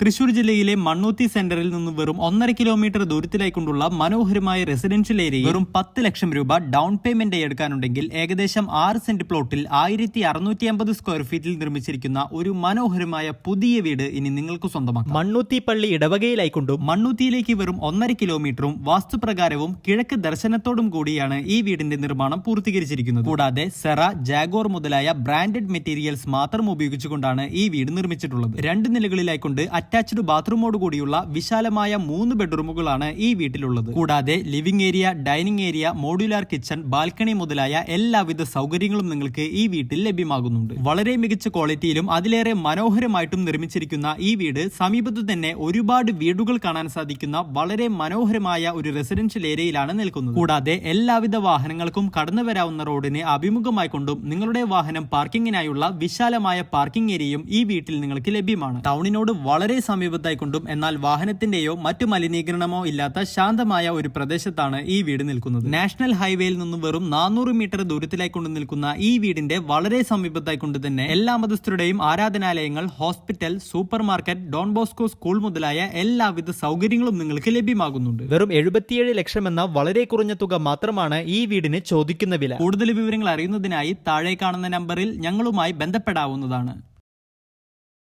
തൃശൂർ ജില്ലയിലെ മണ്ണൂത്തി സെന്ററിൽ നിന്ന് വെറും ഒന്നര കിലോമീറ്റർ ദൂരത്തിലേക്കുള്ള മനോഹരമായ റെസിഡൻഷ്യൽ ഏരിയ വെറും പത്ത് ലക്ഷം രൂപ ഡൗൺ പേയ്മെന്റ് എടുക്കാനുണ്ടെങ്കിൽ ഏകദേശം ആറ് സെന്റ് പ്ലോട്ടിൽ ആയിരത്തി അറുന്നൂറ്റി അമ്പത് സ്ക്വയർ ഫീറ്റിൽ നിർമ്മിച്ചിരിക്കുന്ന ഒരു മനോഹരമായ പുതിയ വീട് ഇനി നിങ്ങൾക്ക് സ്വന്തമാക്കാം. മണ്ണൂത്തി പള്ളി ഇടവകയിലായിക്കൊണ്ടും മണ്ണൂത്തിയിലേക്ക് വെറും ഒന്നര കിലോമീറ്ററും വാസ്തുപ്രകാരവും കിഴക്ക് ദർശനത്തോടും കൂടിയാണ് ഈ വീടിന്റെ നിർമ്മാണം പൂർത്തീകരിച്ചിരിക്കുന്നത്. കൂടാതെ സെറ ജാഗോർ മുതലായ ബ്രാൻഡഡ് മെറ്റീരിയൽസ് മാത്രം ഉപയോഗിച്ചുകൊണ്ടാണ് ഈ വീട് നിർമ്മിച്ചിട്ടുള്ളത്. രണ്ട് നിലകളിലായിക്കൊണ്ട് അറ്റാച്ച്ഡ് ബാത്റൂമോട് കൂടിയുള്ള വിശാലമായ മൂന്ന് ബെഡ്റൂമുകളാണ് ഈ വീട്ടിലുള്ളത്. കൂടാതെ living area dining area modular kitchen balcony മുതലായ എല്ലാവിധ സൗകര്യങ്ങളും നിങ്ങൾക്ക് ഈ വീട്ടിൽ ലഭ്യമാകുന്നുണ്ട്. വളരെ മികച്ച ക്വാളിറ്റിയിലും അതിലേറെ മനോഹരമായിട്ടും നിർമ്മിച്ചിരിക്കുന്ന ഈ വീട് സമീപത്ത് തന്നെ ഒരുപാട് വീടുകൾ കാണാൻ സാധിക്കുന്ന വളരെ മനോഹരമായ ഒരു റെസിഡൻഷ്യൽ ഏരിയയിലാണ് നിൽക്കുന്നത്. കൂടാതെ എല്ലാവിധ വാഹനങ്ങൾക്കും കടന്നു വരാവുന്ന റോഡിന് അഭിമുഖമായി കൊണ്ടും നിങ്ങളുടെ വാഹനം പാർക്കിങ്ങിനായുള്ള വിശാലമായ പാർക്കിംഗ് ഏരിയയും ഈ വീട്ടിൽ നിങ്ങൾക്ക് ലഭ്യമാണ്. ടൗണിനോട് വളരെ സമീപത്തായി കൊണ്ടും എന്നാൽ വാഹനത്തിന്റെയോ മറ്റു മലിനീകരണമോ ഇല്ലാത്ത ശാന്തമായ ഒരു പ്രദേശത്താണ് ഈ വീട് നിൽക്കുന്നത്. നാഷണൽ ഹൈവേയിൽ നിന്നും വെറും നാനൂറ് മീറ്റർ ദൂരത്തിലായി കൊണ്ട് നിൽക്കുന്ന ഈ വീടിന്റെ വളരെ സമീപത്തായി കൊണ്ട് തന്നെ എല്ലാ മതസ്ഥരുടെയും ആരാധനാലയങ്ങൾ hospital super market Don Bosco school മുതലായ എല്ലാവിധ സൗകര്യങ്ങളും നിങ്ങൾക്ക് ലഭ്യമാകുന്നുണ്ട്. വെറും എഴുപത്തിയേഴ് ലക്ഷം എന്ന വളരെ കുറഞ്ഞ തുക മാത്രമാണ് ഈ വീടിന് ചോദിക്കുന്ന വില. കൂടുതൽ വിവരങ്ങൾ അറിയുന്നതിനായി താഴെ കാണുന്ന നമ്പറിൽ ഞങ്ങളുമായി ബന്ധപ്പെടാവുന്നതാണ്.